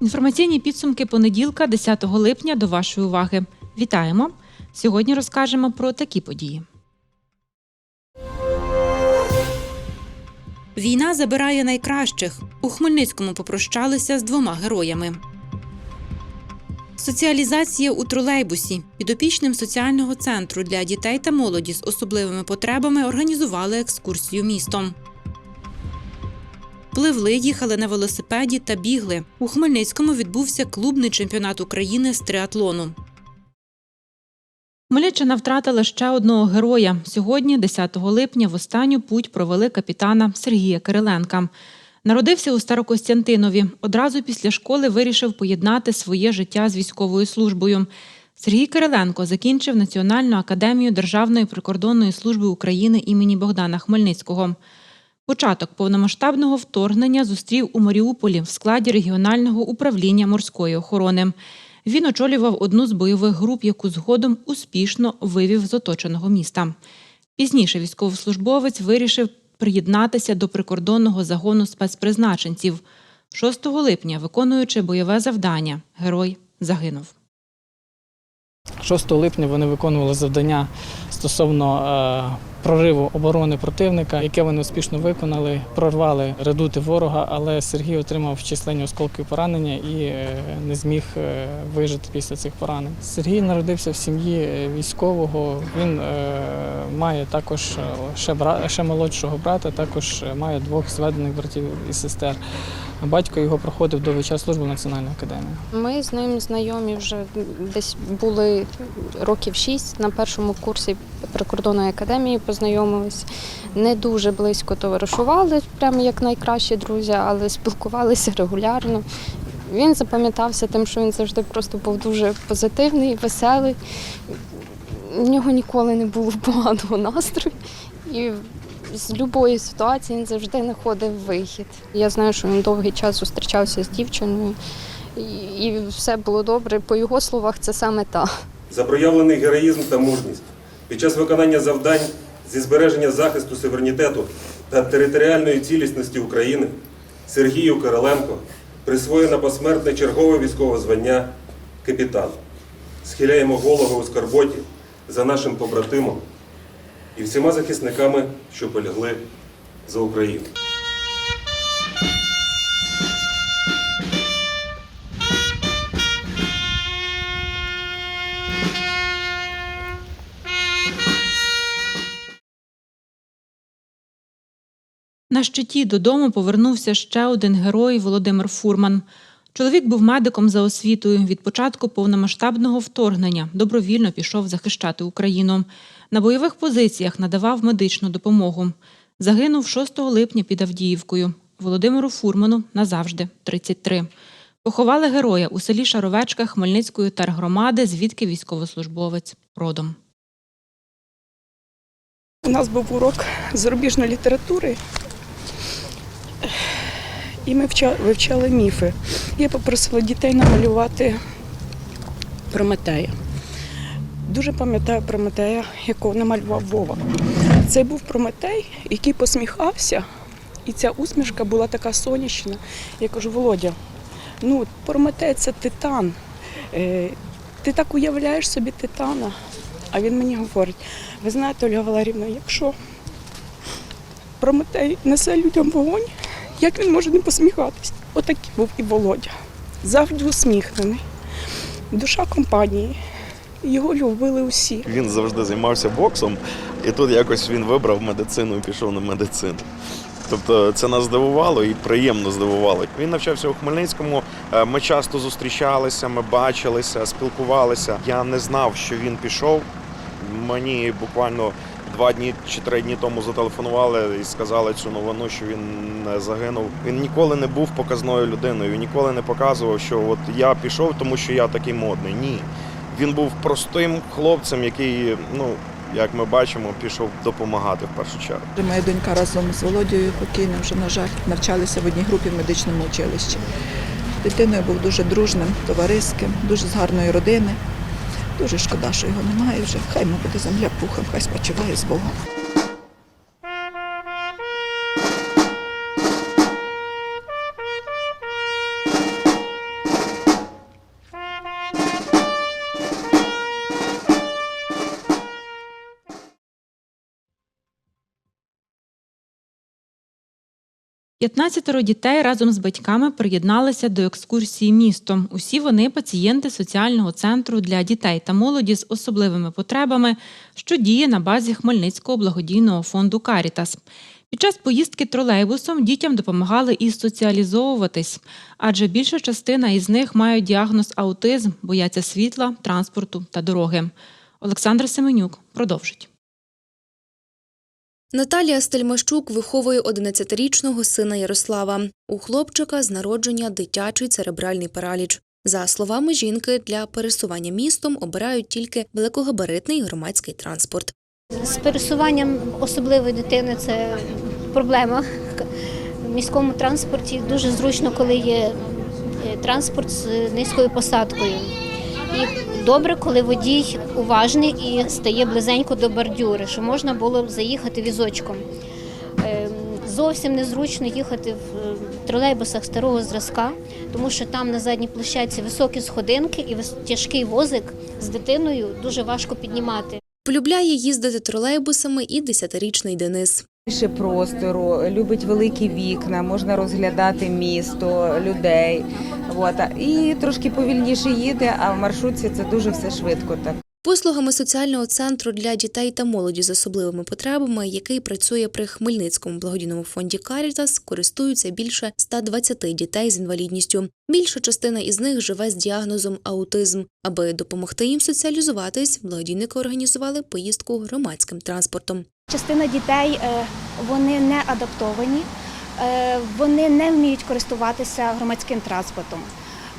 Інформаційні підсумки понеділка, 10 липня, до вашої уваги. Вітаємо! Сьогодні розкажемо про такі події. Війна забирає найкращих. У Хмельницькому попрощалися з двома героями. Соціалізація у тролейбусі. Підопічним соціального центру для дітей та молоді з особливими потребами організували екскурсію містом. Пливли, їхали на велосипеді та бігли. У Хмельницькому відбувся клубний чемпіонат України з триатлону. Хмельниччина втратила ще одного героя. Сьогодні, 10 липня, в останню путь провели капітана Сергія Кириленка. Народився у Старокостянтинові. Одразу після школи вирішив поєднати своє життя з військовою службою. Сергій Кириленко закінчив Національну академію Державної прикордонної служби України імені Богдана Хмельницького. Початок повномасштабного вторгнення зустрів у Маріуполі в складі регіонального управління морської охорони. Він очолював одну з бойових груп, яку згодом успішно вивів з оточеного міста. Пізніше військовослужбовець вирішив приєднатися до прикордонного загону спецпризначенців. 6 липня, виконуючи бойове завдання, герой загинув. 6 липня вони виконували завдання стосовно е, прориву оборони противника, яке вони успішно виконали, прорвали редути ворога, але Сергій отримав численні осколки поранення і е, не зміг е, вижити після цих поранень. Сергій народився в сім'ї е, військового. Він має також ще, ще молодшого брата, також має двох зведених братів і сестер. Батько його проходив довгий час службу в Національній академії. Ми з ним знайомі вже десь були років шість на першому курсі прикордонної академії познайомилися. Не дуже близько товаришували, прямо як найкращі друзі, але спілкувалися регулярно. Він запам'ятався тим, що він завжди просто був дуже позитивний, веселий. У нього ніколи не було поганого настрою. І з будь-якої ситуації він завжди знаходив вихід. Я знаю, що він довгий час зустрічався з дівчиною, і, все було добре. По його словах, це саме та. за проявлений героїзм та мужність під час виконання завдань зі збереження захисту суверенітету та територіальної цілісності України Сергію Кириленко присвоєно посмертне чергове військове звання капітан. Схиляємо голови у скарботі за нашим побратимом і всіма захисниками, що полягли за Україну. На щиті додому повернувся ще один герой Володимир Фурман. Чоловік був медиком за освітою. Від початку повномасштабного вторгнення добровільно пішов захищати Україну. На бойових позиціях надавав медичну допомогу. Загинув 6 липня під Авдіївкою. Володимиру Фурману назавжди 33. Поховали героя у селі Шаровечка Хмельницької тергромади, звідки військовослужбовець родом. У нас був урок зарубіжної літератури, і ми вча- вивчали міфи. Я попросила дітей намалювати Прометея. Дуже пам'ятаю Прометея, якого намалював Вова. Це був Прометей, який посміхався, і ця усмішка була така сонячна. Я кажу, Володя, ну Прометей це титан. Е, Ти так уявляєш собі титана. А він мені говорить, ви знаєте, Ольга Валерівна, якщо Прометей несе людям вогонь, як він може не посміхатись? Отакий був і Володя. Завжди усміхнений. Душа компанії. Його любили усі. Він завжди займався боксом, і тут якось він вибрав медицину і пішов на медицину. Тобто це нас здивувало і приємно здивувало. Він навчався у Хмельницькому. е, Ми часто зустрічалися, ми бачилися, спілкувалися. Я не знав, що він пішов. Мені буквально два дні чи три дні тому зателефонували і сказали цю новину, що він не загинув. Він ніколи не був показною людиною. Ніколи не показував, що от я пішов, тому що я такий модний. Ні. Він був простим хлопцем, який, ну як ми бачимо, пішов допомагати в першу чергу. Моя донька разом з Володією покійним вже, на жаль, навчалися в одній групі в медичному училищі. Дитиною був дуже дружним, товариським, дуже з гарної родини. Дуже шкода, що його немає вже. Хай йому земля пухом, хай спочиває з Богом. П'ятнадцятеро дітей разом з батьками приєдналися до екскурсії містом. Усі вони пацієнти соціального центру для дітей та молоді з особливими потребами, що діє на базі Хмельницького благодійного фонду Карітас. Під час поїздки тролейбусом дітям допомагали і соціалізовуватись, адже більша частина із них мають діагноз аутизм, бояться світла, транспорту та дороги. Олександр Семенюк продовжить. Наталія Стельмащук виховує 11-річного сина Ярослава. У хлопчика з народження дитячий церебральний параліч. За словами жінки, для пересування містом обирають тільки великогабаритний громадський транспорт. З пересуванням особливої дитини це проблема. В міському транспорті дуже зручно, коли є е, транспорт з низькою посадкою. І добре, коли водій уважний і стає близенько до бордюри, що можна було заїхати візочком. Е, Зовсім незручно їхати в е, тролейбусах старого зразка, тому що там на задній площадці високі сходинки і тяжкий возик з дитиною дуже важко піднімати. Полюбляє їздити тролейбусами і 10-річний Денис. Більше простору, любить великі вікна, можна розглядати місто, людей. От. І трошки повільніше їде, а в маршрутці це дуже все швидко. Так. Послугами соціального центру для дітей та молоді з особливими потребами, який працює при Хмельницькому благодійному фонді Карітас, користуються більше 120 дітей з інвалідністю. Більша частина із них живе з діагнозом аутизм. Аби допомогти їм соціалізуватись, благодійники організували поїздку громадським транспортом. Частина дітей е, вони не адаптовані, е, вони не вміють користуватися громадським транспортом.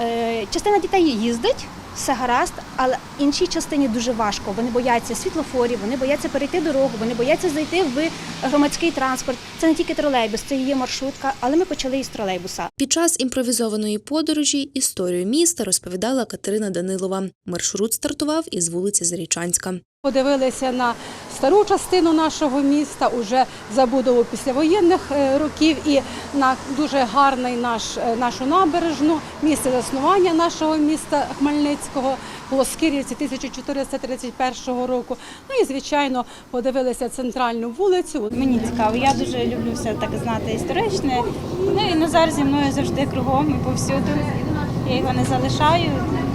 Е, Частина дітей їздить, все гаразд, але іншій частині дуже важко. Вони бояться світлофорів, вони бояться перейти дорогу, вони бояться зайти в громадський транспорт. Це не тільки тролейбус, це її маршрутка, але ми почали із тролейбуса. Під час імпровізованої подорожі історію міста розповідала Катерина Данилова. Маршрут стартував із вулиці Зарічанська. Подивилися на стару частину нашого міста, уже забудову післявоєнних е, років і на дуже гарний наш е, нашу набережну, місце заснування нашого міста Хмельницького, Плоскирівці 1431 року. Ну і звичайно подивилися центральну вулицю. Мені цікаво, я дуже люблю все так знати історичне. Ну і Назар зі мною завжди кругом і повсюду. Я його не залишаю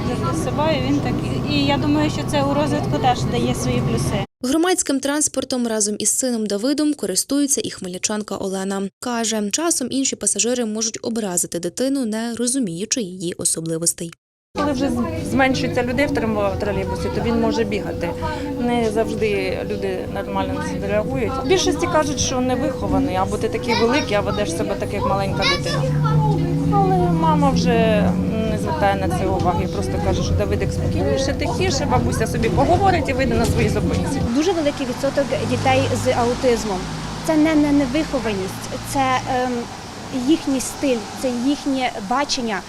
завжди з собою. Він так і я думаю, що це у розвитку теж дає свої плюси. Громадським транспортом разом із сином Давидом користується і хмельничанка Олена. Каже, часом інші пасажири можуть образити дитину, не розуміючи її особливостей. Коли вже зменшується людей в тролейбусі, то він може бігати. Не завжди люди нормально на це реагують. В більшості кажуть, що не вихований, або ти такий великий, а ведеш себе так, як маленька дитина. Але мама вже звертає на це уваги, просто каже, що Давидик спокійніше, тихіше, бабуся собі поговорить і вийде на свої зупинці. Дуже великий відсоток дітей з аутизмом. Це не, не невихованість, це ем, їхній стиль, це їхнє бачення.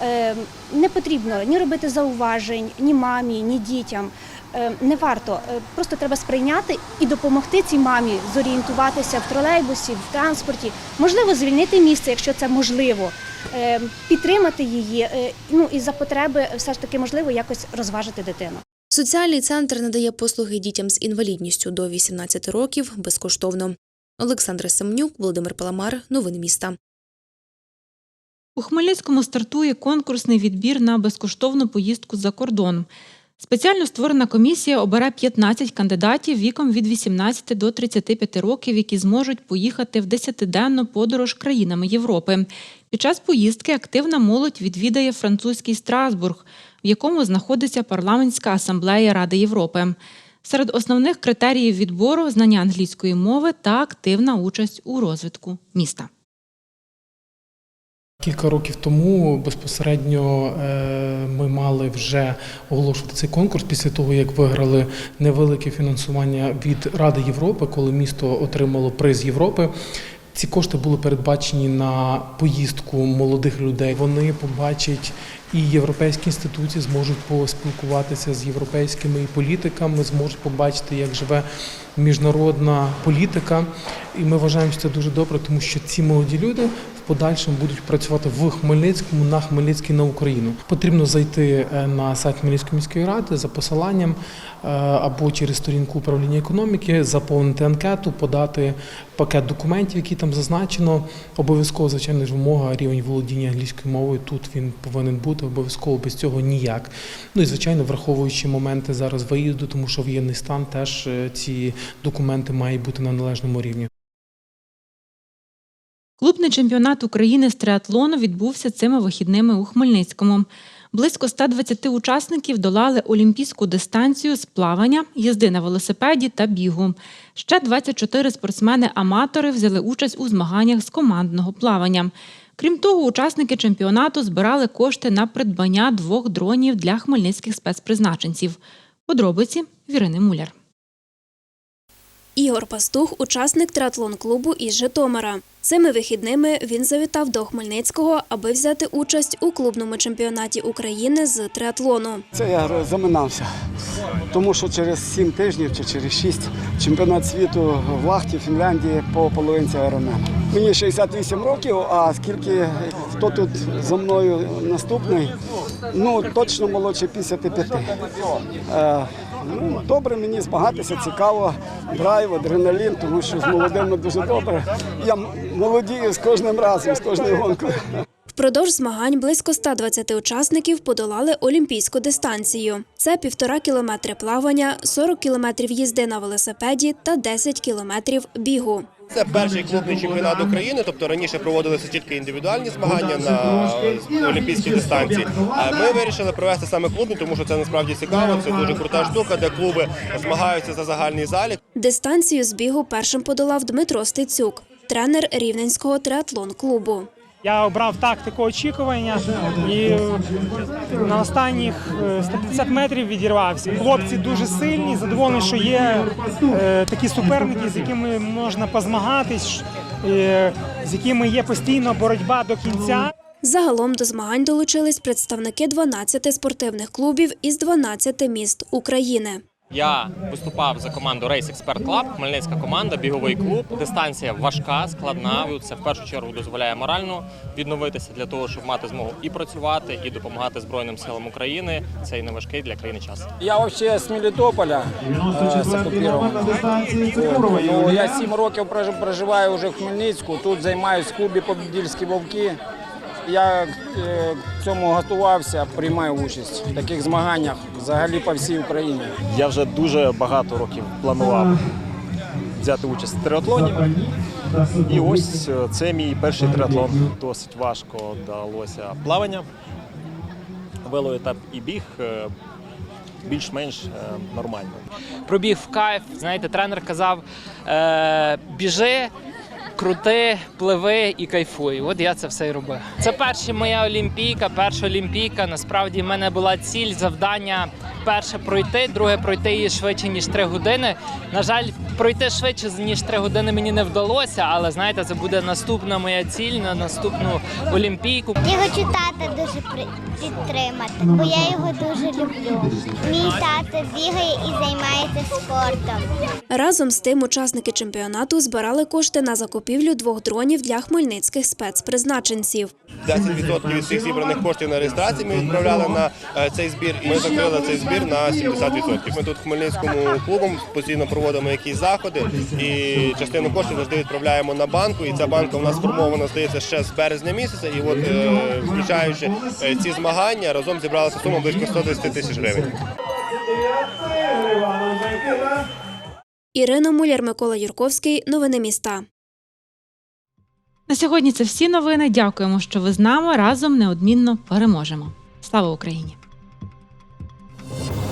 Ем, не потрібно ні робити зауважень, ні мамі, ні дітям. Ем, не варто. Е, Просто треба сприйняти і допомогти цій мамі зорієнтуватися в тролейбусі, в транспорті. Можливо, звільнити місце, якщо це можливо. Ем, підтримати її. е, Ну і за потреби все ж таки можливо якось розважити дитину. Соціальний центр надає послуги дітям з інвалідністю до 18 років безкоштовно. Олександра Семнюк, Володимир Паламар. Новини міста. У Хмельницькому стартує конкурсний відбір на безкоштовну поїздку за кордон. Спеціально створена комісія обере 15 кандидатів віком від 18 до 35 років, які зможуть поїхати в 10-денну подорож країнами Європи. Під час поїздки активна молодь відвідає французький Страсбург, в якому знаходиться парламентська асамблея Ради Європи. Серед основних критеріїв відбору знання англійської мови та активна участь у розвитку міста. Кілька років тому безпосередньо е, ми мали вже оголошувати цей конкурс після того, як виграли невелике фінансування від Ради Європи, коли місто отримало приз Європи. Ці кошти були передбачені на поїздку молодих людей. Вони побачать і європейські інституції зможуть поспілкуватися з європейськими політиками, зможуть побачити, як живе міжнародна політика. І ми вважаємо, що це дуже добре, тому що ці молоді люди подальшому будуть працювати в Хмельницькому на Хмельницький на Україну. Потрібно зайти е, на сайт Хмельницької міської ради за посиланням е, або через сторінку управління економіки, заповнити анкету, подати пакет документів, які там зазначено. Обов'язково, звичайно ж, вимога рівень володіння англійською мовою. Тут він повинен бути обов'язково без цього ніяк. Ну і звичайно, враховуючи моменти зараз виїзду, тому що воєнний стан теж е, ці документи мають бути на належному рівні. Клубний чемпіонат України з триатлону відбувся цими вихідними у Хмельницькому. Близько 120 учасників долали олімпійську дистанцію з плавання, їзди на велосипеді та бігу. Ще 24 спортсмени-аматори взяли участь у змаганнях з командного плавання. Крім того, учасники чемпіонату збирали кошти на придбання двох дронів для хмельницьких спецпризначенців. Подробиці Вірини Муляр. Ігор Пастух – учасник триатлон-клубу із Житомира. Цими вихідними він завітав до Хмельницького, аби взяти участь у клубному чемпіонаті України з триатлону. Це я заминався, тому що через 7 тижнів чи через 6 чемпіонат світу в Лахті, Фінляндії по половинці Ironman. Мені 68 років, а скільки хто тут за мною наступний, ну точно молодше 55. Ну, добре мені змагатися, цікаво, драйв, адреналін, тому що з молодими дуже добре. Я молодію з кожним разом, з кожною гонкою. Впродовж змагань близько 120 учасників подолали олімпійську дистанцію. Це півтора кілометри плавання, 40 кілометрів їзди на велосипеді та 10 кілометрів бігу. Це перший клубний чемпіонат України, тобто раніше проводилися тільки індивідуальні змагання на олімпійській дистанції. А ми вирішили провести саме клубні, тому що це насправді цікаво. Це дуже крута штука, де клуби змагаються за загальний залік. Дистанцію з бігу першим подолав Дмитро Стецюк, тренер Рівненського триатлон-клубу. Я обрав тактику очікування і е, на останніх е, 150 метрів відірвався. Хлопці дуже сильні, задоволені, що є е, такі суперники, з якими можна позмагатись, е, з якими є постійно боротьба до кінця. Загалом до змагань долучились представники 12 спортивних клубів із 12 міст України. Я виступав за команду Race Expert Club, хмельницька команда, біговий клуб. Дистанція важка, складна. Це в першу чергу дозволяє морально відновитися для того, щоб мати змогу і працювати, і допомагати Збройним силам України. Це і не важкий для країни час. Я вообще з Мелітополя е, я сім років прож- проживаю вже в Хмельницьку. Тут займаюся в клубі Побідільські вовки. Я е, к цьому готувався, приймаю участь в таких змаганнях взагалі по всій Україні. Я вже дуже багато років планував взяти участь в триатлоні. І ось е, це мій перший триатлон. Досить важко далося плавання, велоетап і біг. е, Більш-менш е, нормально. пробіг в кайф. Знаєте, тренер казав: е, біжи, крути, пливи і кайфуй. От я це все і робив. Це перша моя олімпійка, перша олімпійка. Насправді в мене була ціль, завдання перше пройти, друге пройти її швидше ніж 3 години. На жаль, пройти швидше ніж 3 години мені не вдалося, але знаєте, це буде наступна моя ціль на наступну олімпійку. Я хочу тата дуже при- підтримати, бо я його дуже люблю. Мій тато бігає і займається спортом. Разом з тим, учасники чемпіонату збирали кошти на закупівлю двох дронів для хмельницьких спецпризначенців. 10% від всіх зібраних коштів на реєстрації ми відправляли на е, цей збір. І ми закрили цей збір на 70%. Ми тут в Хмельницькому клубом постійно проводимо якісь заходи, і частину коштів завжди відправляємо на банку. І ця банка у нас сформована, здається, ще з березня місяця. І от, е, включаючи е, ці змагання, разом зібралася сума близько 110 тисяч гривень. Ірина Муляр, Микола Юрковський. Новини міста. На сьогодні це всі новини. Дякуємо, що ви з нами. Разом неодмінно переможемо. Слава Україні! you